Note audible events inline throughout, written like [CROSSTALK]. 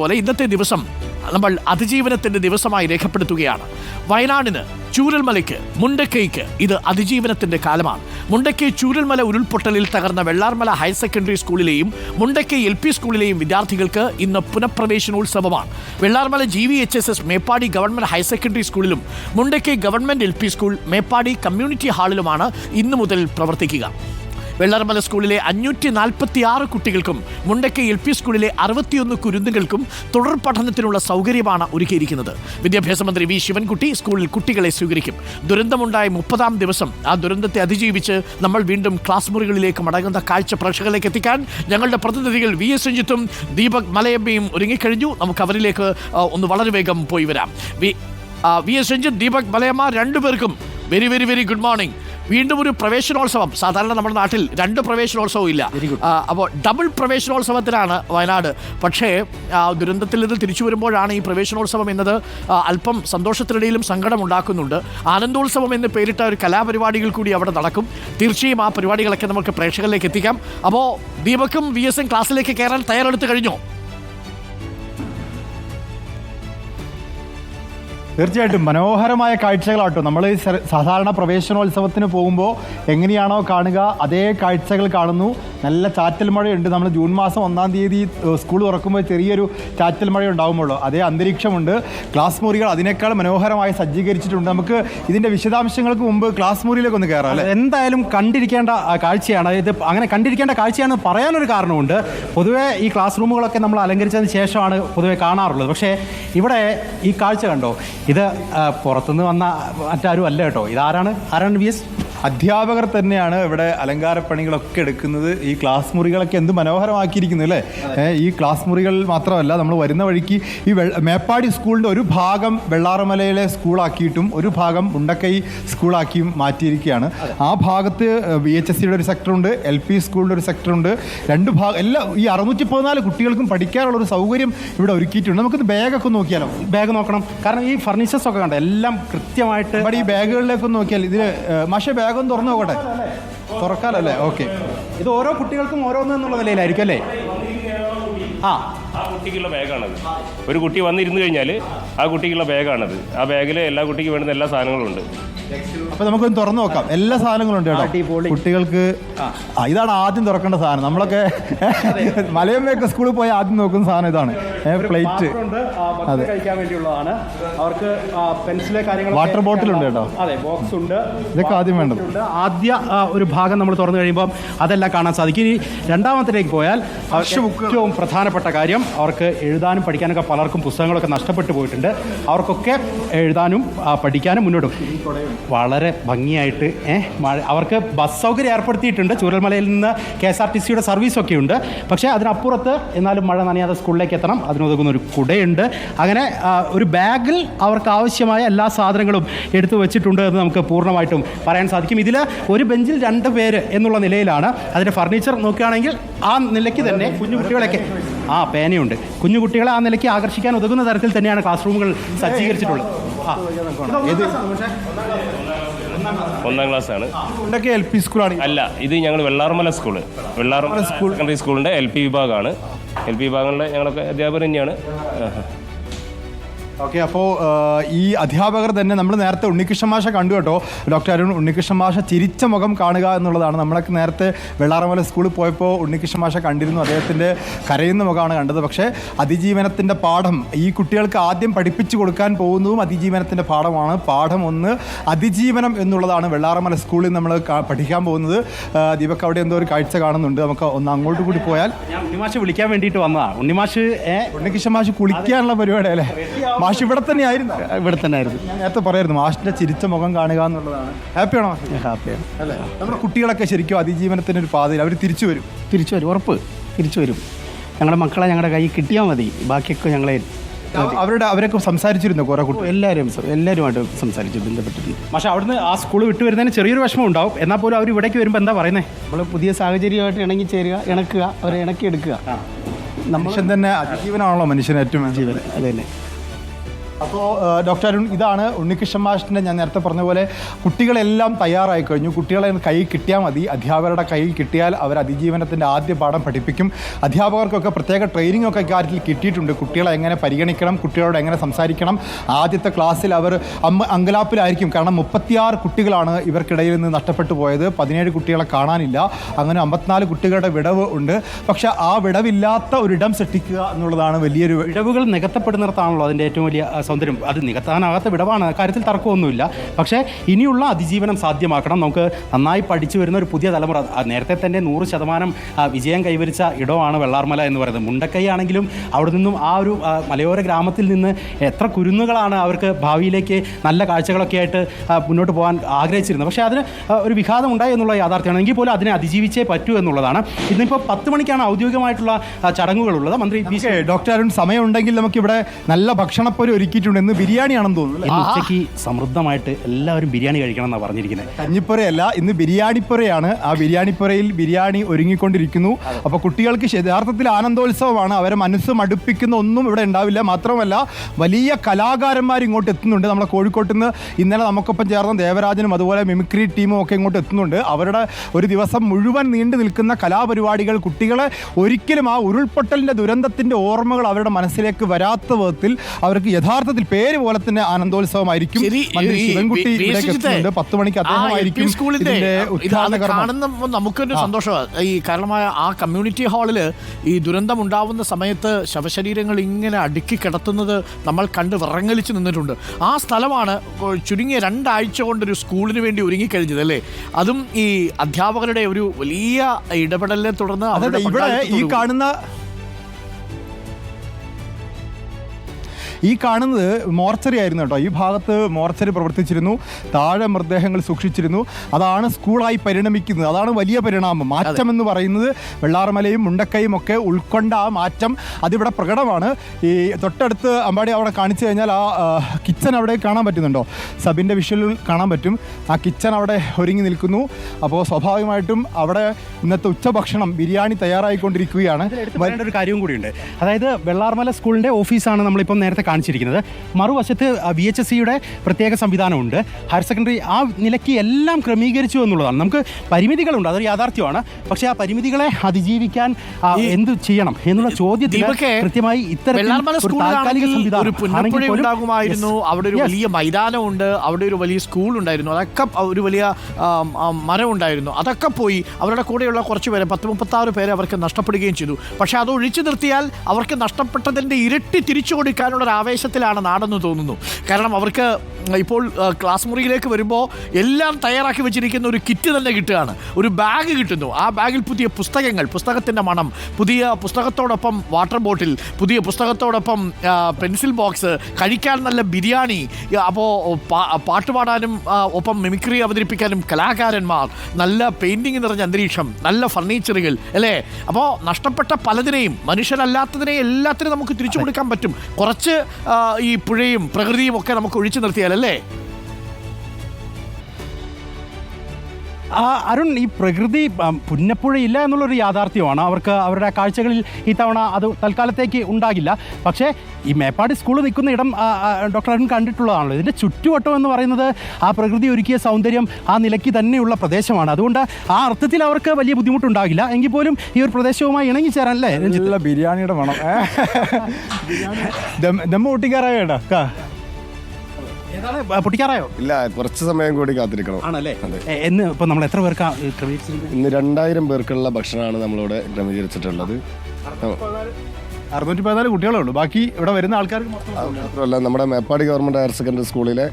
പറഞ്ഞതുപോലെ ഇന്നത്തെ ദിവസം നമ്മൾ അതിജീവനത്തിന്റെ ദിവസമായി രേഖപ്പെടുത്തുകയാണ്. വയനാടിന് ചൂരൽമലയ്ക്ക് മുണ്ടക്കൈക്ക് ഇത് അതിജീവനത്തിന്റെ കാലമാണ്. മുണ്ടക്കൈ ചൂരൽമല ഉരുൾപൊട്ടലിൽ തകർന്ന വെള്ളാർമല ഹയർ സെക്കൻഡറി സ്കൂളിലെയും മുണ്ടക്കൈ എൽ പി സ്കൂളിലെയും വിദ്യാർത്ഥികൾക്ക് ഇന്ന് പുനഃപ്രവേശനോത്സവമാണ്. Vellarmala G V H S S Meppadi government higher secondary സ്കൂളിലും Mundakkai government L P school Meppadi community ഹാളിലുമാണ് ഇന്നു മുതൽ പ്രവർത്തിക്കുക. വെള്ളർമല സ്കൂളിലെ അഞ്ഞൂറ്റി നാൽപ്പത്തി ആറ് കുട്ടികൾക്കും മുണ്ടക്കൈ എൽ പി സ്കൂളിലെ അറുപത്തിയൊന്ന് കുരുന്നുകൾക്കും തുടർ പഠനത്തിനുള്ള സൗകര്യമാണ് ഒരുക്കിയിരിക്കുന്നത്. വിദ്യാഭ്യാസ മന്ത്രി വി ശിവൻകുട്ടി സ്കൂളിൽ കുട്ടികളെ സ്വീകരിക്കും. ദുരന്തമുണ്ടായ മുപ്പതാം ദിവസം ആ ദുരന്തത്തെ അതിജീവിച്ച് നമ്മൾ വീണ്ടും ക്ലാസ് മുറികളിലേക്ക് മടങ്ങുന്ന കാഴ്ച പ്രേക്ഷകരിലേക്ക് എത്തിക്കാൻ ഞങ്ങളുടെ പ്രതിനിധികൾ വി എസ് രഞ്ജിത്തും ദീപക് മലയമ്മയും ഒരുങ്ങിക്കഴിഞ്ഞു. നമുക്ക് അവരിലേക്ക് ഒന്ന് വളരെ വേഗം പോയി വരാം. വി എസ് രഞ്ജിത്ത് ദീപക് മലയമ്മ രണ്ടുപേർക്കും very very very good morning വീണ്ടും ഒരു പ്രവേശനോത്സവം. സാധാരണ നമ്മുടെ നാട്ടിൽ രണ്ട് പ്രവേശനോത്സവം ഇല്ല. അപ്പോൾ ഡബിൾ പ്രവേശനോത്സവത്തിലാണ് വയനാട്. പക്ഷേ ദുരന്തത്തിൽ നിന്ന് തിരിച്ചു വരുമ്പോഴാണ് ഈ പ്രവേശനോത്സവം എന്നത് അല്പം സന്തോഷത്തിനിടയിലും സങ്കടം ഉണ്ടാക്കുന്നുണ്ട്. ആനന്ദോത്സവം എന്ന് പേരിട്ട ഒരു കലാപരിപാടികൾ കൂടി അവിടെ നടക്കും. തീർച്ചയായും ആ പരിപാടികളൊക്കെ നമുക്ക് പ്രേക്ഷകരിലേക്ക് എത്തിക്കാം. അപ്പോൾ ദീപക്കും വി എസും ക്ലാസ്സിലേക്ക് കയറാൻ തയ്യാറെടുത്ത് കഴിഞ്ഞോ? തീർച്ചയായിട്ടും മനോഹരമായ കാഴ്ചകളാട്ടോ. നമ്മൾ സാധാരണ പ്രവേശനോത്സവത്തിന് പോകുമ്പോൾ എങ്ങനെയാണോ കാണുക അതേ കാഴ്ചകൾ കാണുന്നു. നല്ല ചാറ്റൽ മഴയുണ്ട്. നമ്മൾ ജൂൺ മാസം ഒന്നാം തീയതി സ്കൂൾ തുറക്കുമ്പോൾ ചെറിയൊരു ചാറ്റൽ മഴ ഉണ്ടാകുമ്പോഴോ അതേ അന്തരീക്ഷമുണ്ട്. ക്ലാസ് മുറികൾ അതിനേക്കാൾ മനോഹരമായി സജ്ജീകരിച്ചിട്ടുണ്ട്. നമുക്ക് ഇതിന്റെ വിശദാംശങ്ങൾക്ക് മുമ്പ് ക്ലാസ് മുറിയിലേക്ക് ഒന്ന് കയറാം അല്ലേ? എന്തായാലും കണ്ടിരിക്കേണ്ട കാഴ്ചയാണ്. ഇത് അങ്ങനെ കണ്ടിരിക്കേണ്ട കാഴ്ചയാണ് പറയാനൊരു കാരണമുണ്ട്. പൊതുവേ ഈ ക്ലാസ് റൂമുകളൊക്കെ നമ്മൾ അലങ്കരിച്ചതിന് ശേഷമാണ് പൊതുവെ കാണാറുള്ളത്. പക്ഷേ ഇവിടെ ഈ കാഴ്ച കണ്ടോ? ഇത് പുറത്തുനിന്ന് വന്ന മറ്റാരും അല്ല കേട്ടോ. ഇതാരാണ്? ആരാണ് വി എസ് അധ്യാപകർ തന്നെയാണ് ഇവിടെ അലങ്കാരപ്പണികളൊക്കെ എടുക്കുന്നത്. ഈ ക്ലാസ് മുറികളൊക്കെ എന്ത് മനോഹരമാക്കിയിരിക്കുന്നു അല്ലേ? ഈ ക്ലാസ് മുറികൾ മാത്രമല്ല നമ്മൾ വരുന്ന വഴിക്ക് ഈ മേപ്പാടി സ്കൂളിന്റെ ഒരു ഭാഗം വെള്ളാറമലയിലെ സ്കൂളാക്കിയിട്ടും ഒരു ഭാഗം മുണ്ടക്കൈ സ്കൂളാക്കിയും മാറ്റിയിരിക്കുകയാണ്. ആ ഭാഗത്ത് ബി എച്ച് എസ് സിയുടെ ഒരു സെക്ടറുണ്ട് എൽ പി സ്കൂളിന്റെ ഒരു സെക്ടറുണ്ട് രണ്ട് ഭാഗം എല്ലാ ഈ അറുന്നൂറ്റി പതിനാല് കുട്ടികൾക്കും പഠിക്കാനുള്ള ഒരു സൗകര്യം ഇവിടെ ഒരുക്കിയിട്ടുണ്ട്. നമുക്കിത് ബാഗൊക്കെ നോക്കിയാലോ? ബാഗ് നോക്കണം. കാരണം ഈ ഫർണിച്ചേഴ്സ് ഒക്കെ കണ്ടോ? എല്ലാം കൃത്യമായിട്ട് ഈ ബാഗുകളിലേക്ക് നോക്കിയാൽ ഇതിൽ മാഷെ ബാഗൊന്ന് തുറന്നു നോക്കട്ടെ. തുറക്കാലല്ലേ? ഓക്കെ. ഇത് ഓരോ കുട്ടികൾക്കും ഓരോന്ന് എന്നുള്ള നിലയിലായിരിക്കും അല്ലേ? ആ. ആ കുട്ടിക്കുള്ള ബാഗാണത്. ഒരു കുട്ടി വന്നിരുന്നു കഴിഞ്ഞാൽ ആ കുട്ടിക്കുള്ള ബാഗാണത്. ആ ബാഗിൽ എല്ലാ കുട്ടിക്കും വേണ്ടുന്ന എല്ലാ സാധനങ്ങളും ഉണ്ട് അപ്പൊ നമുക്കൊന്ന് തുറന്നു നോക്കാം. എല്ലാ സാധനങ്ങളും ഉണ്ട് കേട്ടോ കുട്ടികൾക്ക് ഇതാണ് ആദ്യം തുറക്കേണ്ട സാധനം. നമ്മളൊക്കെ മലയമ്മയൊക്കെ സ്കൂളിൽ പോയി ആദ്യം നോക്കുന്ന സാധനം ഇതാണ്. പ്ലേറ്റ്. അതെ. കഴിക്കാൻ വേണ്ടിയുള്ളതാണ്. അവർക്ക് പെൻസിൽ കാര്യങ്ങൾ വാട്ടർ ബോട്ടിൽ ഉണ്ട് കേട്ടോ. അതെ ബോക്സ് ഉണ്ട്. ഇതൊക്കെ ആദ്യം വേണ്ടത്. ആദ്യ ഒരു ഭാഗം നമ്മൾ തുറന്നു കഴിയുമ്പോൾ അതെല്ലാം കാണാൻ സാധിക്കും. ഇനി രണ്ടാമത്തിലേക്ക് പോയാൽ ഏറ്റവും ഏറ്റവും പ്രധാനപ്പെട്ട കാര്യം അവർക്ക് എഴുതാനും പഠിക്കാനൊക്കെ പലർക്കും പുസ്തകങ്ങളൊക്കെ നഷ്ടപ്പെട്ടു പോയിട്ടുണ്ട്. അവർക്കൊക്കെ എഴുതാനും പഠിക്കാനും മുന്നോട്ടും. വളരെ ഭംഗിയായിട്ട് അവർക്ക് ബസ് സൗകര്യം ഏർപ്പെടുത്തിയിട്ടുണ്ട്. ചൂരൽമലയിൽ നിന്ന് കെ എസ് ആർ ടി സിയുടെ സർവീസൊക്കെ ഉണ്ട്. പക്ഷേ അതിനപ്പുറത്ത് എന്നാലും മഴ നനയാതെ സ്കൂളിലേക്ക് എത്തണം. അതിനുതകുന്ന ഒരു കുടയുണ്ട്. അങ്ങനെ ഒരു ബാഗിൽ അവർക്ക് ആവശ്യമായ എല്ലാ സാധനങ്ങളും എടുത്തു വെച്ചിട്ടുണ്ട് എന്ന് നമുക്ക് പൂർണമായിട്ടും പറയാൻ സാധിക്കും. ഇതിൽ ഒരു ബെഞ്ചിൽ രണ്ട് പേര് എന്നുള്ള നിലയിലാണ്. അതിന്റെ ഫർണിച്ചർ നോക്കുകയാണെങ്കിൽ ആ നിലയ്ക്ക് തന്നെ കുഞ്ഞു കുട്ടികളൊക്കെ ആ പേനയുണ്ട്. കുഞ്ഞു കുട്ടികളെ ആ നിലയ്ക്ക് ആകർഷിക്കാൻ ഉതകുന്ന തരത്തിൽ തന്നെയാണ് ക്ലാസ് റൂമുകൾ സജ്ജീകരിച്ചിട്ടുള്ളത്. ആ. ഇത് ഒന്നാം ക്ലാസ് ആണ് ഇതൊക്കെ എൽ പി സ്കൂളാണ്. അല്ല ഇത് ഞങ്ങൾ Vellarmala school Vellarmala school. Secondary സ്കൂളിന്റെ എൽ പി വിഭാഗമാണ്. എൽ പി വിഭാഗങ്ങളിലെ ഞങ്ങളൊക്കെ അധ്യാപകർ തന്നെയാണ്. ഓക്കെ അപ്പോൾ ഈ അധ്യാപകർ തന്നെ നമ്മൾ നേരത്തെ ഉണ്ണികൃഷ്ണ മാഷ കണ്ടു കേട്ടോ. ഡോക്ടർ അരുൺ ഉണ്ണികൃഷ്ണ മാഷ ചിരിച്ച മുഖം കാണുക എന്നുള്ളതാണ്. നമ്മളൊക്കെ നേരത്തെ വെള്ളാറമല സ്കൂളിൽ പോയപ്പോൾ ഉണ്ണികൃഷ്ണ മാഷ കണ്ടിരുന്നു. അദ്ദേഹത്തിന്റെ കരയുന്ന മുഖമാണ് കണ്ടത്. പക്ഷേ അതിജീവനത്തിന്റെ പാഠം ഈ കുട്ടികൾക്ക് ആദ്യം പഠിപ്പിച്ചു കൊടുക്കാൻ പോകുന്നതും അതിജീവനത്തിന്റെ പാഠമാണ്. പാഠം ഒന്ന് അതിജീവനം എന്നുള്ളതാണ് വെള്ളാറമല സ്കൂളിൽ നമ്മൾ പഠിക്കാൻ പോകുന്നത്. ദീപക് അവിടെ എന്തോ ഒരു കാഴ്ച കാണുന്നുണ്ട്. നമുക്ക് ഒന്ന് അങ്ങോട്ട് കൂടി പോയാൽ ഉണ്ണിമാഷ് വിളിക്കാൻ വേണ്ടിയിട്ട് വന്നതാണ് ഉണ്ണിമാഷ് ഉണ്ണികൃഷ്ണ മാഷ് കുളിക്കാനുള്ള പരിപാടി അല്ലേ? മാഷ് ഇവിടെ തന്നെ ആയിരുന്നു ഇവിടെ തന്നെ ആയിരുന്നു ഞാൻ നേരത്തെ പറയായിരുന്നു ആഷിന്റെ ചിരിച്ച മുഖം കാണുക എന്നുള്ളതാണ്. ഹാപ്പിയാണോ മാഷ്? ഹാപ്പിയാണ് അല്ലേ? നമ്മുടെ കുട്ടികളൊക്കെ ശരിക്കും അതിജീവനത്തിന്റെ ഒരു പാതയിൽ അവർ തിരിച്ചു വരും. തിരിച്ചു വരും ഉറപ്പ്. തിരിച്ചു വരും. ഞങ്ങളുടെ മക്കളെ ഞങ്ങളുടെ കൈ കിട്ടിയാൽ മതി. ബാക്കിയൊക്കെ ഞങ്ങളെ അവരുടെ അവരൊക്കെ സംസാരിച്ചിരുന്നു കുറെ കുട്ടി എല്ലാവരും എല്ലാവരുമായിട്ട് സംസാരിച്ചു ബന്ധപ്പെട്ടിട്ടുണ്ട് പക്ഷേ അവിടുന്ന് ആ സ്കൂൾ വിട്ടു വരുന്നതിന് ചെറിയൊരു വിഷമം ഉണ്ടാവും. എന്നാൽ പോലും അവർ ഇവിടേക്ക് വരുമ്പോൾ എന്താ പറയുന്നത് നമ്മൾ പുതിയ സാഹചര്യമായിട്ട് ഇണങ്ങി ചേരുക ഇണക്കുക അവരെ ഇണക്കി എടുക്കുക മനുഷ്യൻ തന്നെ അതിജീവനാണല്ലോ മനുഷ്യൻ ഏറ്റവും. ജീവൻ അതെ തന്നെ. അപ്പോൾ ഡോക്ടർ അരുൺ ഇതാണ് ഉണ്ണികൃഷ്ണൻ മാഷിന്റെ ഞാൻ നേരത്തെ പറഞ്ഞ പോലെ കുട്ടികളെല്ലാം തയ്യാറായി കഴിഞ്ഞു. കുട്ടികളെ കയ്യിൽ കിട്ടിയാൽ മതി. അധ്യാപകരുടെ കയ്യിൽ കിട്ടിയാൽ അവർ അതിജീവനത്തിന്റെ ആദ്യ പാഠം പഠിപ്പിക്കും. അധ്യാപകർക്കൊക്കെ പ്രത്യേക ട്രെയിനിങ് ഒക്കെ കാര്യത്തിൽ കിട്ടിയിട്ടുണ്ട്. കുട്ടികളെ എങ്ങനെ പരിഗണിക്കണം? കുട്ടികളോട് എങ്ങനെ സംസാരിക്കണം? ആദ്യത്തെ ക്ലാസ്സിൽ അവർ അമ്മ അങ്കലാപ്പിലായിരിക്കും. കാരണം മുപ്പത്തിയാറ് കുട്ടികളാണ് ഇവർക്കിടയിൽ നിന്ന് നഷ്ടപ്പെട്ടു പോയത്. പതിനേഴ് കുട്ടികളെ കാണാനില്ല. അങ്ങനെ അമ്പത്തിനാല് കുട്ടികളുടെ വിടവ് ഉണ്ട്. പക്ഷേ ആ വിടവില്ലാത്ത ഒരിടം സൃഷ്ടിക്കുക എന്നുള്ളതാണ് വലിയൊരു വിടവുകൾ നികത്തപ്പെടുന്നിടത്താണല്ലോ അതിന്റെ ഏറ്റവും വലിയ സൗന്ദര്യം അത് നികത്താനാകാത്ത വിടവാണ്. കാര്യത്തിൽ തർക്കമൊന്നുമില്ല. പക്ഷേ ഇനിയുള്ള അതിജീവനം സാധ്യമാക്കണം. നമുക്ക് നന്നായി പഠിച്ചു വരുന്ന ഒരു പുതിയ തലമുറ നേരത്തെ തന്നെ നൂറ് ശതമാനം വിജയം കൈവരിച്ച ഇടമാണ് വെള്ളാർമല എന്ന് പറയുന്നത്. മുണ്ടക്കൈ ആണെങ്കിലും അവിടെ നിന്നും ആ ഒരു മലയോര ഗ്രാമത്തിൽ നിന്ന് എത്ര കുരുന്നുകളാണ് അവർക്ക് ഭാവിയിലേക്ക് നല്ല കാഴ്ചകളൊക്കെ ആയിട്ട് മുന്നോട്ട് പോകാൻ ആഗ്രഹിച്ചിരുന്നത്. പക്ഷേ അതിന് ഒരു വിഘാതം ഉണ്ടായി എന്നുള്ള യാഥാർത്ഥ്യമാണ്. എങ്കിൽ പോലും അതിനെ അതിജീവിച്ചേ പറ്റൂ എന്നുള്ളതാണ്. ഇന്നിപ്പോൾ പത്ത് മണിക്കാണ് ഔദ്യോഗികമായിട്ടുള്ള ചടങ്ങുകളുള്ളത് മന്ത്രി ഡോക്ടർ അരുൺ സമയമുണ്ടെങ്കിൽ നമുക്കിവിടെ നല്ല ഭക്ഷണപ്പൊരി ഒരുക്കിയിട്ടുണ്ട് ഇന്ന് ബിരിയാണിയാണെന്ന് തോന്നുന്നു? ഇന്ന് ഉച്ചയ്ക്ക് സമൃദ്ധമായിട്ട് എല്ലാവരും ബിരിയാണി കഴിക്കണം എന്നാണ് പറഞ്ഞിരിക്കുന്നത് കഞ്ഞിപ്പുരയല്ല ഇന്ന് ബിരിയാണിപ്പുരയാണ് ആ ബിരിയാണിപ്പുരയിൽ ബിരിയാണി ഒരുങ്ങിക്കൊണ്ടിരിക്കുന്നു. അപ്പോൾ കുട്ടികൾക്ക് യഥാർത്ഥത്തിൽ ആനന്ദോത്സവമാണ്. അവരെ മനസ്സ് മടുപ്പിക്കുന്ന ഒന്നും ഇവിടെ ഉണ്ടാവില്ല. മാത്രമല്ല വലിയ കലാകാരന്മാർ ഇങ്ങോട്ട് എത്തുന്നുണ്ട്. നമ്മുടെ കോഴിക്കോട്ട് നിന്ന് ഇന്നലെ നമുക്കൊപ്പം ചേർന്ന ദേവരാജനും അതുപോലെ മിമിക്രി ടീമും ഒക്കെ ഇങ്ങോട്ട് എത്തുന്നുണ്ട്. അവരുടെ ഒരു ദിവസം മുഴുവൻ നീണ്ടു നിൽക്കുന്ന കലാപരിപാടികൾ കുട്ടികളെ ഒരിക്കലും ആ ഉരുൾപൊട്ടലിന്റെ ദുരന്തത്തിന്റെ ഓർമ്മകൾ അവരുടെ മനസ്സിലേക്ക് വരാത്ത വിധത്തിൽ അവർക്ക് യഥാർത്ഥത്തിൽ പേര് പോലെ തന്നെ ആനന്ദോത്സവമായിരിക്കും. ശരി, മന്ത്രി ഈ ശിവൻകുട്ടി ഇവിടേക്ക് എത്തുന്നുണ്ട് പത്ത് മണിക്ക് അദ്ദേഹം അദ്ദേഹമായിരിക്കും ഇതിന്റെ ഉദ്ഘാടന കാണുന്ന നമുക്കൊരു സന്തോഷമാണ് ഈ കാരണമായ ആ കമ്മ്യൂണിറ്റി ഹാളിൽ ഈ ദുരന്തം ഉണ്ടാവുന്ന സമയത്ത് ശവശരീരങ്ങൾ ഇങ്ങനെ അടുക്കി കിടത്തുന്നത് നമ്മൾ കണ്ട് വിറങ്ങലിച്ച് നിന്നിട്ടുണ്ട്. ആ സ്ഥലമാണ് ചുരുങ്ങിയ രണ്ടാഴ്ച കൊണ്ടൊരു സ്കൂളിന് വേണ്ടി ഒരുങ്ങിക്കഴിഞ്ഞത് അല്ലേ? അതും ഈ അധ്യാപകരുടെ ഒരു വലിയ ഇടപെടലിനെ തുടർന്ന് ഇവിടെ ഈ കാണുന്ന ഈ കാണുന്നത് മോർച്ചറി ആയിരുന്നു കേട്ടോ. ഈ ഭാഗത്ത് മോർച്ചറി പ്രവർത്തിച്ചിരുന്നു. താഴെ മൃതദേഹങ്ങൾ സൂക്ഷിച്ചിരുന്നു. അതാണ് സ്കൂളായി പരിണമിക്കുന്നത്. അതാണ് വലിയ പരിണാമം. മാറ്റം എന്ന് പറയുന്നത് വെള്ളാർമലയും മുണ്ടക്കയും ഒക്കെ ഉൾക്കൊണ്ട ആ മാറ്റം അതിവിടെ പ്രകടമാണ്. ഈ തൊട്ടടുത്ത് അമ്പാടി അവിടെ കാണിച്ചു കഴിഞ്ഞാൽ ആ കിച്ചൺ അവിടെ കാണാൻ പറ്റുന്നുണ്ടോ? സബിന്റെ വിഷ്വലിൽ കാണാൻ പറ്റും. ആ കിച്ചൺ അവിടെ ഒരുങ്ങി നിൽക്കുന്നു. അപ്പോൾ സ്വാഭാവികമായിട്ടും അവിടെ ഇന്നത്തെ ഉച്ചഭക്ഷണം ബിരിയാണി തയ്യാറായിക്കൊണ്ടിരിക്കുകയാണ്. ഒരു കാര്യവും കൂടിയുണ്ട്. അതായത് വെള്ളാർമല സ്കൂളിന്റെ ഓഫീസാണ് നമ്മളിപ്പം നേരത്തെ കാണിച്ചിരിക്കുന്നത്. മറുവശത്ത് വി എച്ച് എസ് സിയുടെ പ്രത്യേക സംവിധാനമുണ്ട്. ഹയർ സെക്കൻഡറി ആ നിലയ്ക്ക് എല്ലാം ക്രമീകരിച്ചു എന്നുള്ളതാണ്. നമുക്ക് പരിമിതികളുണ്ട് അതൊരു യാഥാർത്ഥ്യമാണ്. പക്ഷേ ആ പരിമിതികളെ അതിജീവിക്കാൻ എന്ത് ചെയ്യണം എന്നുള്ള ചോദ്യത്തിൽ കൃത്യമായി Yes. അവിടെ ഒരു. വലിയ മൈതാനമുണ്ട്. അവിടെ ഒരു വലിയ സ്കൂൾ ഉണ്ടായിരുന്നു. അതൊക്കെ ഒരു വലിയ മരം ഉണ്ടായിരുന്നു. അതൊക്കെ പോയി അവരുടെ കൂടെയുള്ള കുറച്ച് പേരെ പത്ത് മുപ്പത്താറ് പേരെ അവർക്ക് നഷ്ടപ്പെടുകയും ചെയ്തു. പക്ഷെ അത് ഒഴിച്ചു നിർത്തിയാൽ അവർക്ക് നഷ്ടപ്പെട്ടതിന്റെ ഇരട്ടി തിരിച്ചു കൊടുക്കാനുള്ള ഒരു ആവേശത്തിലാണ് നാടെന്ന് തോന്നുന്നു. കാരണം അവർക്ക് ഇപ്പോൾ ക്ലാസ് മുറിയിലേക്ക് വരുമ്പോൾ എല്ലാം തയ്യാറാക്കി വെച്ചിരിക്കുന്ന ഒരു കിറ്റ് തന്നെ കിട്ടുകയാണ്. ഒരു ബാഗ് കിട്ടുന്നു. ആ ബാഗിൽ പുതിയ പുസ്തകങ്ങൾ പുസ്തകത്തിന്റെ മണം പുതിയ പുസ്തകത്തോടൊപ്പം വാട്ടർ ബോട്ടിൽ പുതിയ പുസ്തകത്തോടൊപ്പം പെൻസിൽ ബോക്സ് കഴിക്കാൻ നല്ല ബിരിയാണി അപ്പോൾ പാട്ട് പാടാനും ഒപ്പം മിമിക്രി അവതരിപ്പിക്കാനും കലാകാരന്മാർ നല്ല പെയിന്റിങ് നിറഞ്ഞ അന്തരീക്ഷം നല്ല ഫർണിച്ചറുകൾ അല്ലേ? അപ്പോൾ നഷ്ടപ്പെട്ട പലതിനെയും മനുഷ്യരല്ലാത്തതിനെയും എല്ലാത്തിനും നമുക്ക് തിരിച്ചു കൊടുക്കാൻ പറ്റും. കുറച്ച് ഈ പുഴയും പ്രകൃതിയും ഒക്കെ നമുക്ക് ഒഴിച്ചു നിർത്തിയാൽ അരുൺ ഈ പ്രകൃതി പുന്നപ്പുഴയില്ല എന്നുള്ളൊരു യാഥാർത്ഥ്യമാണ്. അവർക്ക് അവരുടെ കാഴ്ചകളിൽ ഈ തവണ അത് തൽക്കാലത്തേക്ക് ഉണ്ടാകില്ല. പക്ഷേ ഈ മേപ്പാടി സ്കൂൾ നിൽക്കുന്ന ഇടം ഡോക്ടർ അരുൺ കണ്ടിട്ടുള്ളതാണല്ലോ. ഇതിന്റെ ചുറ്റുവട്ടം എന്ന് പറയുന്നത് ആ പ്രകൃതി ഒരുക്കിയ സൗന്ദര്യം ആ നിലയ്ക്ക് തന്നെയുള്ള പ്രദേശമാണ്. അതുകൊണ്ട് ആ അർത്ഥത്തിൽ അവർക്ക് വലിയ ബുദ്ധിമുട്ടുണ്ടാകില്ല. എങ്കിൽ പോലും ഈ ഒരു പ്രദേശവുമായി ഇണങ്ങിച്ചേരാൻ അല്ലേ ബിരിയാണിയുടെ മണം. ദമ്മ ദം- ദമ്മ് പൊട്ടിക്കാറായോ ഏട്ടാ? കാ? ഏതാണ് ആ, പൊട്ടിക്കാറായോ? ഇല്ല കുറച്ച് സമയം കൂടി കാത്തിരിക്കണം. ആണല്ലേ? എന്ന് ഇപ്പം നമ്മൾ എത്ര പേർക്കാ ക്രമീകരിച്ചിരിക്കുന്നത് ഇന്ന് രണ്ടായിരം പേർക്കുള്ള ഭക്ഷണമാണ് നമ്മളിവിടെ ക്രമീകരിച്ചിട്ടുള്ളത്. അറുന്നൂറ്റി പതിനാല് കുട്ടികളേ ഉള്ളൂ ബാക്കി ഇവിടെ വരുന്ന ആൾക്കാർക്ക് മാത്രമല്ല നമ്മുടെ മേപ്പാടി ഗവൺമെന്റ് ഹയർ സെക്കൻഡറി സ്കൂളിലെ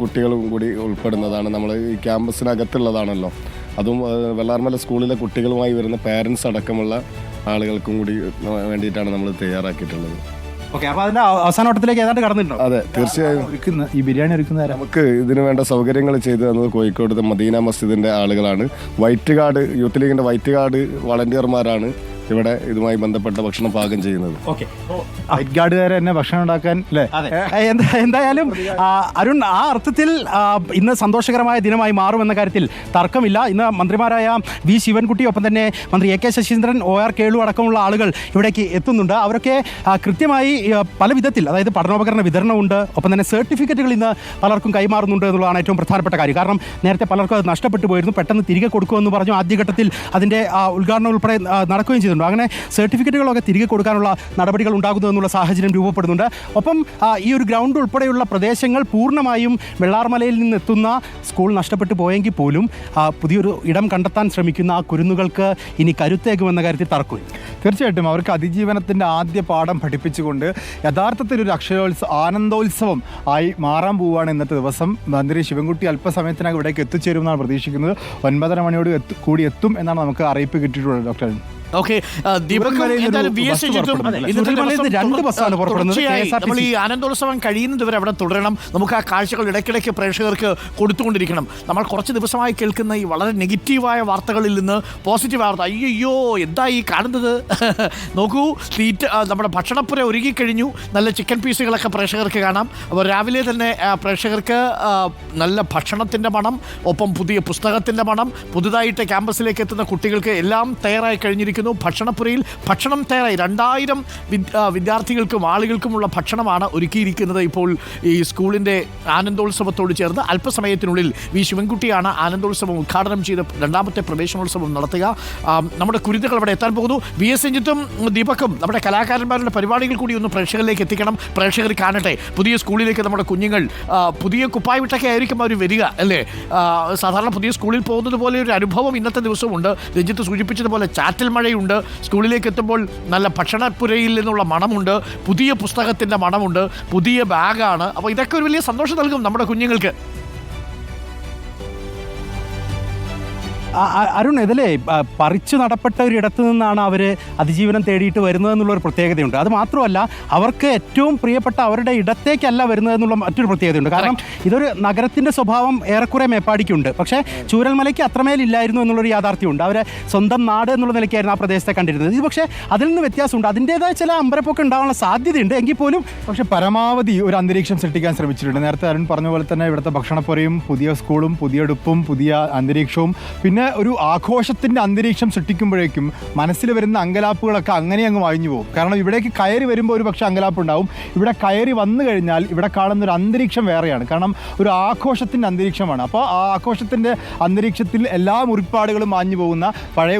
കുട്ടികളും കൂടി ഉൾപ്പെടുന്നതാണ്. നമ്മൾ ഈ ക്യാമ്പസിനകത്തുള്ളതാണല്ലോ. അതും വെള്ളാർമല സ്കൂളിലെ കുട്ടികളുമായി വരുന്ന പാരൻസ് അടക്കമുള്ള ആളുകൾക്കും കൂടി വേണ്ടിയിട്ടാണ് നമ്മൾ തയ്യാറാക്കിയിട്ടുള്ളത്. ഓക്കെ അപ്പോൾ അതിന്റെ അവസാന ഓട്ടത്തിലേക്ക് ഏതാണ്ട് കടന്നിട്ടുണ്ടോ? അതെ തീർച്ചയായും. ഒരുക്കുന്ന ഈ ബിരിയാണി ഒരുക്കുന്ന? നമുക്ക് ഇതിന് വേണ്ട സൗകര്യങ്ങൾ ചെയ്തു തന്നത് കോഴിക്കോട് മദീന മസ്ജിദിന്റെ ആളുകളാണ്. വൈറ്റ് കാർഡ് യൂത്ത് ലീഗിന്റെ വൈറ്റ് കാർഡ് വളണ്ടിയർമാരാണ്. ഇവിടെ ഇതുമായി ബന്ധപ്പെട്ട ഭക്ഷണം പാകം ചെയ്യുന്നത്. ഓക്കെ. ഗാർഡുകാരെ തന്നെ ഭക്ഷണം ഉണ്ടാക്കാൻ അല്ലേ എന്താ എന്തായാലും ആ, അരുൺ ആ അർത്ഥത്തിൽ ആ, ഇന്ന് സന്തോഷകരമായ ദിനമായി മാറുമെന്ന കാര്യത്തിൽ തർക്കമില്ല. ഇന്ന് മന്ത്രിമാരായ വി ശിവൻകുട്ടി ഒപ്പം തന്നെ മന്ത്രി A K Saseendran O R Kelu അടക്കമുള്ള ആളുകൾ ഇവിടേക്ക് എത്തുന്നുണ്ട്. അവരൊക്കെ ആ, കൃത്യമായി ആ, പല വിധത്തിൽ അതായത് പഠനോപകരണ വിതരണമുണ്ട് ഒപ്പം തന്നെ സർട്ടിഫിക്കറ്റുകൾ ഇന്ന് പലർക്കും കൈമാറുന്നുണ്ട് എന്നുള്ളതാണ് ഏറ്റവും പ്രധാനപ്പെട്ട കാര്യം. കാരണം നേരത്തെ പലർക്കും അത് നഷ്ടപ്പെട്ടു പോയിരുന്നു. പെട്ടെന്ന് തിരികെ കൊടുക്കുമെന്ന് പറഞ്ഞു ആദ്യഘട്ടത്തിൽ അതിന്റെ ആ, ഉദ്ഘാടനം ഉൾപ്പെടെ ആ, നടക്കുകയും ചെയ്തിട്ടുണ്ട് അങ്ങനെ സർട്ടിഫിക്കറ്റുകളൊക്കെ തിരികെ കൊടുക്കാനുള്ള നടപടികൾ ഉണ്ടാകുന്നു എന്നുള്ള സാഹചര്യം രൂപപ്പെടുന്നുണ്ട്. ഒപ്പം ഈ ഒരു ഗ്രൗണ്ട് ഉൾപ്പെടെയുള്ള പ്രദേശങ്ങൾ പൂർണമായും വെള്ളാർമലയിൽ നിന്നെത്തുന്ന സ്കൂൾ നഷ്ടപ്പെട്ടു പോയെങ്കിൽ പോലും പുതിയൊരു ഇടം കണ്ടെത്താൻ ശ്രമിക്കുന്ന ആ കുരുന്നുകൾക്ക് ഇനി കരുത്തേകുമെന്ന കാര്യത്തിൽ തർക്കമില്ല. തീർച്ചയായിട്ടും അവർക്ക് അതിജീവനത്തിന്റെ ആദ്യ പാഠം പഠിപ്പിച്ചുകൊണ്ട് യഥാർത്ഥത്തിൽ ഒരു ആനന്ദോത്സവം ആയി മാറാൻ പോവുകയാണ് ഇന്നത്തെ ദിവസം. മന്ത്രി ശിവൻകുട്ടി അല്പസമയത്തിനകം ഇവിടേക്ക് എത്തിച്ചേരുമെന്നാണ് പ്രതീക്ഷിക്കുന്നത്. ഒൻപതര മണിയോട് കൂടി എത്തും എന്നാണ് നമുക്ക് അറിയിപ്പ് കിട്ടിയിട്ടുള്ളത് ഡോക്ടർ. ഓക്കെ ദീപക് ചൂരൽമലയിൽ നിന്ന് എന്തായാലും വി ബസ് എസ് ശുചിത്വം പുറപ്പെടുന്നില്ല. ഇന്നത്തെ ചൂരൽമലയിൽ നിന്ന് ദിവസം രണ്ട് ബസ്സാണ് പുറപ്പെടുന്നത്. നമ്മൾ ഈ ആനന്ദോത്സവം കഴിയുന്നത് വരെ അവിടെ തുടരണം. നമുക്ക് ആ കാഴ്ചകൾ ഇടയ്ക്കിടയ്ക്ക് പ്രേക്ഷകർക്ക് കൊടുത്തുകൊണ്ടിരിക്കണം. നമ്മൾ കുറച്ച് ദിവസമായി കേൾക്കുന്ന ഈ വളരെ നെഗറ്റീവായ വാർത്തകളിൽ നിന്ന് പോസിറ്റീവ് വാർത്ത. അയ്യോ എന്താ ഈ കാണുന്നത്? [LAUGHS] നോക്കൂ തീറ്റ നമ്മുടെ ഭക്ഷണപ്പുര ഒരുങ്ങിക്കഴിഞ്ഞു. നല്ല ചിക്കൻ പീസുകളൊക്കെ പ്രേക്ഷകർക്ക് കാണാം. അപ്പോൾ രാവിലെ തന്നെ പ്രേക്ഷകർക്ക് നല്ല ഭക്ഷണത്തിന്റെ മണം ഒപ്പം പുതിയ പുസ്തകത്തിന്റെ മണം പുതുതായിട്ട് ക്യാമ്പസിലേക്ക് എത്തുന്ന കുട്ടികൾക്ക് എല്ലാം തയ്യാറായി കഴിഞ്ഞിരിക്കുന്നു. ഭക്ഷണപ്പുരയിൽ ഭക്ഷണം തയ്യാറായി. രണ്ടായിരം വിദ്യാർത്ഥികൾക്കും ആളുകൾക്കുമുള്ള ഭക്ഷണമാണ് ഒരുക്കിയിരിക്കുന്നത്. ഇപ്പോൾ ഈ സ്കൂളിന്റെ ആനന്ദോത്സവത്തോട് ചേർന്ന് അല്പസമയത്തിനുള്ളിൽ വി ശിവൻകുട്ടിയാണ് ആനന്ദോത്സവം ഉദ്ഘാടനം ചെയ്ത് രണ്ടാമത്തെ പ്രവേശനോത്സവം നടത്തുക. നമ്മുടെ കുരുന്നുകൾ അവിടെ എത്താൻ പോകുന്നു. വി എസ് രഞ്ജിത്തും ദീപക്കും നമ്മുടെ കലാകാരന്മാരുടെ പരിപാടികൾ കൂടി ഒന്ന് പ്രേക്ഷകരിലേക്ക് എത്തിക്കണം. പ്രേക്ഷകർ കാണട്ടെ. പുതിയ സ്കൂളിലേക്ക് നമ്മുടെ കുഞ്ഞുങ്ങൾ പുതിയ പുതിയ കുപ്പായിട്ടൊക്കെ ആയിരിക്കും അവർ വരിക അല്ലേ? സാധാരണ പുതിയ സ്കൂളിൽ പോകുന്നത് പോലെ ഒരു അനുഭവം ഇന്നത്തെ ദിവസമുണ്ട് രഞ്ജിത്ത് സൂചിപ്പിച്ചതുപോലെ ചാറ്റൽ മഴയുണ്ട് സ്കൂളിലേക്ക് എത്തുമ്പോൾ നല്ല ഭക്ഷണപ്പുരയിൽ നിന്നുള്ള മണമുണ്ട്. പുതിയ പുസ്തകത്തിന്റെ മണമുണ്ട്. പുതിയ ബാഗാണ്. അപ്പോൾ ഇതൊക്കെ ഒരു വലിയ സന്തോഷം നൽകും നമ്മുടെ കുഞ്ഞുങ്ങൾക്ക്. അരുൺ ഇതിലേ പറിച്ചു നടപ്പെട്ട ഒരിടത്ത് നിന്നാണ് അവർ അതിജീവനം തേടിയിട്ട് വരുന്നതെന്നുള്ള ഒരു പ്രത്യേകതയുണ്ട്. അത് മാത്രമല്ല അവർക്ക് ഏറ്റവും പ്രിയപ്പെട്ട അവരുടെ ഇടത്തേക്കല്ല വരുന്നതെന്നുള്ള മറ്റൊരു പ്രത്യേകതയുണ്ട്. കാരണം ഇതൊരു നഗരത്തിന്റെ സ്വഭാവം ഏറെക്കുറെ മേപ്പാടിക്കുണ്ട്. പക്ഷേ ചൂരൽമലയ്ക്ക് അത്രമേൽ ഇല്ലായിരുന്നു എന്നുള്ളൊരു യാഥാർത്ഥ്യമുണ്ട്. അവരെ സ്വന്തം നാട് എന്നുള്ള നിലയ്ക്കായിരുന്നു ആ പ്രദേശത്തെ കണ്ടിരുന്നത്. ഇത് പക്ഷേ അതിൽ നിന്ന് വ്യത്യാസമുണ്ട്. അതിന്റേതായ ചില അമ്പരപ്പൊക്കെ ഉണ്ടാവാനുള്ള സാധ്യതയുണ്ട്. എങ്കിൽ പോലും പക്ഷേ പരമാവധി ഒരു അന്തരീക്ഷം സൃഷ്ടിക്കാൻ ശ്രമിച്ചിട്ടുണ്ട്. നേരത്തെ അരുൺ പറഞ്ഞ പോലെ തന്നെ ഇവിടുത്തെ ഭക്ഷണപ്പുരയും പുതിയ സ്കൂളും പുതിയ ഉടുപ്പും പുതിയ അന്തരീക്ഷവും പിന്നെ ഒരു ആഘോഷത്തിന്റെ അന്തരീക്ഷം സൃഷ്ടിക്കുമ്പോഴേക്കും മനസ്സിൽ വരുന്ന അങ്കലാപ്പുകളൊക്കെ അങ്ങനെ അങ്ങ് മാഞ്ഞു പോകും. കാരണം ഇവിടേക്ക് കയറി വരുമ്പോൾ ഒരു പക്ഷേ അങ്കലാപ്പ് ഉണ്ടാവും ഇവിടെ കയറി വന്നു കഴിഞ്ഞാൽ ഇവിടെ കാണുന്ന ഒരു അന്തരീക്ഷം വേറെയാണ്. കാരണം ഒരു ആഘോഷത്തിന്റെ അന്തരീക്ഷമാണ്. അപ്പോൾ ആ ആഘോഷത്തിന്റെ അന്തരീക്ഷത്തിൽ എല്ലാ മുറിപ്പാടുകളും മാഞ്ഞു പോകുന്ന പഴയ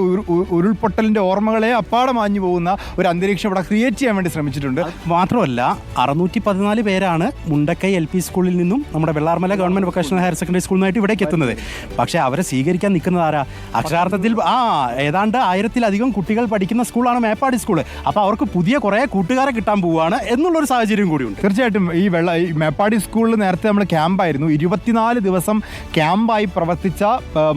ഉരുൾപൊട്ടലിന്റെ ഓർമ്മകളെ അപ്പാടെ മാഞ്ഞു പോകുന്ന ഒരു അന്തരീക്ഷം ഇവിടെ ക്രിയേറ്റ് ചെയ്യാൻ വേണ്ടി ശ്രമിച്ചിട്ടുണ്ട്. മാത്രമല്ല അറുന്നൂറ്റി പതിനാല് പേരാണ് മുണ്ടക്കൈ എൽ പി സ്കൂളിൽ നിന്നും നമ്മുടെ Vellarmala government vocational higher secondary സ്കൂളിൽ നിന്നായിട്ട് ഇവിടേക്ക് എത്തുന്നത്. പക്ഷേ അവരെ സ്വീകരിക്കാൻ നിൽക്കുന്നത് ആരാ അക്ഷരാർത്ഥത്തിൽ ആ ഏതാണ്ട് ആയിരത്തിലധികം കുട്ടികൾ പഠിക്കുന്ന സ്കൂളാണ് മേപ്പാടി സ്കൂൾ. അപ്പോൾ അവർക്ക് പുതിയ കുറേ കൂട്ടുകാരെ കിട്ടാൻ പോവുകയാണ് എന്നുള്ളൊരു സാഹചര്യം കൂടിയുണ്ട്. തീർച്ചയായിട്ടും ഈ വെള്ള ഈ മേപ്പാടി സ്കൂളിൽ നേരത്തെ നമ്മൾ ക്യാമ്പായിരുന്നു. ഇരുപത്തിനാല് ദിവസം ക്യാമ്പായി പ്രവർത്തിച്ച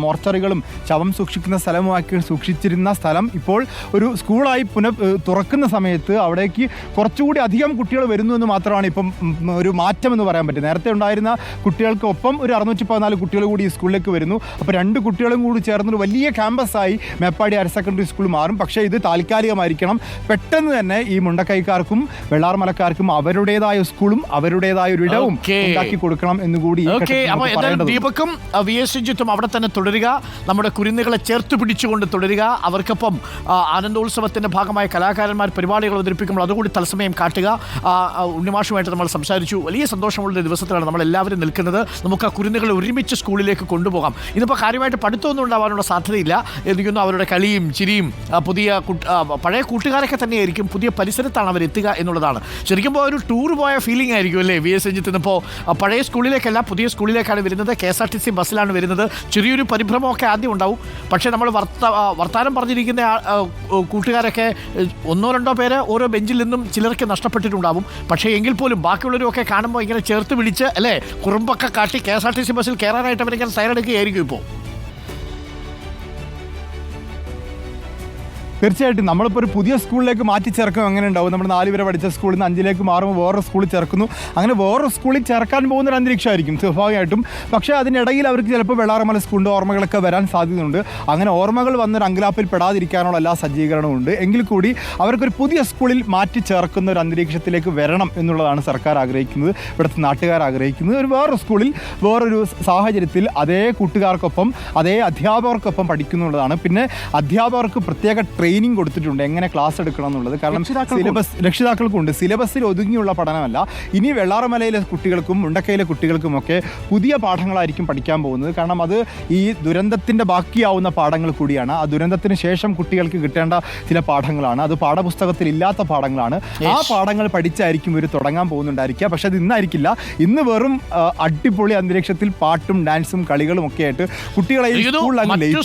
മോർച്ചറികളും ശവം സൂക്ഷിക്കുന്ന സ്ഥലമാക്കി സൂക്ഷിച്ചിരുന്ന സ്ഥലം ഇപ്പോൾ ഒരു സ്കൂളായി പുന തുറക്കുന്ന സമയത്ത് അവിടേക്ക് കുറച്ചുകൂടി അധികം കുട്ടികൾ വരുന്നു എന്ന് മാത്രമാണ് ഇപ്പം ഒരു മാറ്റം എന്ന് പറയാൻ പറ്റും നേരത്തെ ഉണ്ടായിരുന്ന കുട്ടികൾക്കൊപ്പം ഒരു അറുന്നൂറ്റി പതിനാല് കുട്ടികൾ കൂടി ഈ സ്കൂളിലേക്ക് വരുന്നു. അപ്പോൾ രണ്ട് കുട്ടികളും കൂടി ചേർന്നൊരു വലിയ ക്യാമ്പസായി മേപ്പാടി ഹയർ സെക്കൻഡറി സ്കൂൾ മാറും. പക്ഷേ ഇത് താൽക്കാലികമായിരിക്കണം. പെട്ടെന്ന് തന്നെ ഈ മുണ്ടക്കൈക്കാർക്കും വെള്ളാർമലക്കാർക്കും അവരുടേതായ സ്കൂളും അവരുടേതായ ഒരു ഇടവും ഉണ്ടാക്കി കൊടുക്കണം എന്നുകൂടി കൂടി. ദീപക്കും വി എസ് ശുചിത്വം അവിടെ തന്നെ തുടരുക. നമ്മുടെ കുരുന്നുകളെ ചേർത്ത് പിടിച്ചുകൊണ്ട് തുടരുക. അവർക്കൊപ്പം ആനന്ദോത്സവത്തിന്റെ ഭാഗമായ കലാകാരന്മാർ പരിപാടികൾ അവതരിപ്പിക്കുമ്പോൾ അതുകൂടി തത്സമയം കാട്ടുക. ഉണ്ണിമാഷുമായിട്ട് നമ്മൾ സംസാരിച്ചു. വലിയ സന്തോഷമുള്ള ദിവസത്തിലാണ് നമ്മൾ എല്ലാവരും നിൽക്കുന്നത്. നമുക്ക് ആ കുരുന്നുകളെ ഒരുമിച്ച് സ്കൂളിലേക്ക് കൊണ്ടുപോകാം. ഇതിപ്പോൾ കാര്യമായിട്ട് പഠിത്തമൊന്നും ഉണ്ടാവാനുള്ള സാധ്യതയില്ല. എനിക്കൊന്നും അവരുടെ കളിയും ചിരിയും പുതിയ പഴയ കൂട്ടുകാരൊക്കെ തന്നെയായിരിക്കും. പുതിയ പരിസരത്താണ് അവർ എത്തുക എന്നുള്ളതാണ്. ശരിക്കും ഒരു ടൂർ പോയ ഫീലിംഗ് ആയിരിക്കും അല്ലേ? വി എസ് രഞ്ജിത്ത് ഇപ്പോൾ പഴയ സ്കൂളിലേക്കല്ല പുതിയ സ്കൂളിലേക്കാണ് വരുന്നത്. K S R T C ബസ്സിലാണ് വരുന്നത്. ചെറിയൊരു പരിഭ്രമമൊക്കെ ആദ്യം ഉണ്ടാവും. പക്ഷേ നമ്മൾ വർത്ത വർത്താനം പറഞ്ഞിരിക്കുന്ന കൂട്ടുകാരൊക്കെ ഒന്നോ രണ്ടോ പേര് ഓരോ ബെഞ്ചിൽ നിന്നും ചിലർക്ക് നഷ്ടപ്പെട്ടിട്ടുണ്ടാവും. പക്ഷേ എങ്കിൽ പോലും ബാക്കിയുള്ളവരൊക്കെ കാണുമ്പോൾ ഇങ്ങനെ ചേർത്ത് വിളിച്ച് അല്ലേ? കുറുമ്പൊക്കെ കാട്ടി K S R T C ബസ്സിൽ കയറാനായിട്ട് അവരിങ്ങനെ തയ്യാറെടുക്കുകയായിരിക്കും ഇപ്പോൾ തീർച്ചയായിട്ടും നമ്മളിപ്പോൾ ഒരു പുതിയ സ്കൂളിലേക്ക് മാറ്റി ചേർക്കും അങ്ങനെ ഉണ്ടാവും. നമ്മൾ നാല് വരെ പഠിച്ച സ്കൂളിൽ നിന്ന് അഞ്ചിലേക്ക് മാറുമ്പോൾ വേറൊരു സ്കൂളിൽ ചേർക്കുന്നു. അങ്ങനെ വേറൊരു സ്കൂളിൽ ചേർക്കാൻ പോകുന്ന ഒരു അന്തരീക്ഷമായിരിക്കും സ്വാഭാവികമായിട്ടും. പക്ഷേ അതിനിടയിൽ അവർക്ക് ചിലപ്പോൾ വെള്ളാറമല സ്കൂളിന്റെ ഓർമ്മകളൊക്കെ വരാൻ സാധ്യതയുണ്ട്. അങ്ങനെ ഓർമ്മകൾ വന്നൊരു അങ്കലാപ്പിൽ പെടാതിരിക്കാനുള്ള എല്ലാ സജ്ജീകരണവും ഉണ്ട്. എങ്കിൽ കൂടി അവർക്കൊരു പുതിയ സ്കൂളിൽ മാറ്റി ചേർക്കുന്ന ഒരു അന്തരീക്ഷത്തിലേക്ക് വരണം എന്നുള്ളതാണ് സർക്കാർ ആഗ്രഹിക്കുന്നത് ഇവിടുത്തെ നാട്ടുകാർ ആഗ്രഹിക്കുന്നത്. ഒരു വേറൊരു സ്കൂളിൽ വേറൊരു സാഹചര്യത്തിൽ അതേ കൂട്ടുകാർക്കൊപ്പം അതേ അധ്യാപകർക്കൊപ്പം പഠിക്കുന്നുള്ളതാണ്. പിന്നെ അധ്യാപകർക്ക് പ്രത്യേക ട്രെയിനിങ് കൊടുത്തിട്ടുണ്ട് എങ്ങനെ ക്ലാസ് എടുക്കണം എന്നുള്ളത്. കാരണം സിലബസ് രക്ഷിതാക്കൾക്കുണ്ട്. സിലബസിൽ ഒതുങ്ങിയുള്ള പഠനമല്ല. ഇനി വെള്ളാറമലയിലെ കുട്ടികൾക്കും മുണ്ടക്കയിലെ കുട്ടികൾക്കുമൊക്കെ പുതിയ പാഠങ്ങളായിരിക്കും പഠിക്കാൻ പോകുന്നത്. കാരണം അത് ഈ ദുരന്തത്തിന്റെ ബാക്കിയാവുന്ന പാഠങ്ങൾ കൂടിയാണ്. ആ ദുരന്തത്തിന് ശേഷം കുട്ടികൾക്ക് കിട്ടേണ്ട ചില പാഠങ്ങളാണ്. അത് പാഠപുസ്തകത്തിൽ ഇല്ലാത്ത പാഠങ്ങളാണ്. ആ പാഠങ്ങൾ പഠിച്ചായിരിക്കും ഇവർ തുടങ്ങാൻ പോകുന്നുണ്ടായിരിക്കുക. പക്ഷേ അത് ഇന്നായിരിക്കില്ല. ഇന്ന് വെറും അടിപൊളി അന്തരീക്ഷത്തിൽ പാട്ടും ഡാൻസും കളികളും ഒക്കെ ആയിട്ട് കുട്ടികളെ.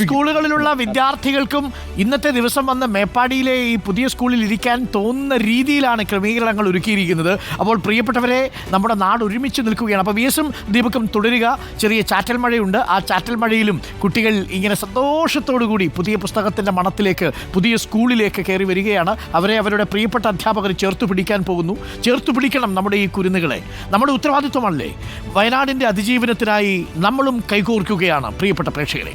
സ്കൂളുകളിലുള്ള വിദ്യാർത്ഥികൾക്കും ഇന്നത്തെ ദിവസം വന്ന് മേപ്പാടിയിലെ ഈ പുതിയ സ്കൂളിൽ ഇരിക്കാൻ തോന്നുന്ന രീതിയിലാണ് ക്രമീകരണങ്ങൾ ഒരുക്കിയിരിക്കുന്നത്. അപ്പോൾ പ്രിയപ്പെട്ടവരെ നമ്മുടെ നാട് ഒരുമിച്ച് നിൽക്കുകയാണ്. അപ്പോൾ വി എസും ദീപക്കും തുടരുക. ചെറിയ ചാറ്റൽ മഴയുണ്ട്. ആ ചാറ്റൽ മഴയിലും കുട്ടികൾ ഇങ്ങനെ സന്തോഷത്തോടു കൂടി പുതിയ പുസ്തകത്തിന്റെ മണത്തിലേക്ക് പുതിയ സ്കൂളിലേക്ക് കയറി വരികയാണ്. അവരെ അവരുടെ പ്രിയപ്പെട്ട അധ്യാപകർ ചേർത്ത് പിടിക്കാൻ പോകുന്നു. ചേർത്ത് പിടിക്കണം നമ്മുടെ ഈ കുരുന്നുകളെ. നമ്മുടെ ഉത്തരവാദിത്വമല്ലേ വയനാടിന്റെ അതിജീവനത്തിനായി നമ്മളും കൈകോർക്കുകയാണ് പ്രിയപ്പെട്ട പ്രേക്ഷകരെ.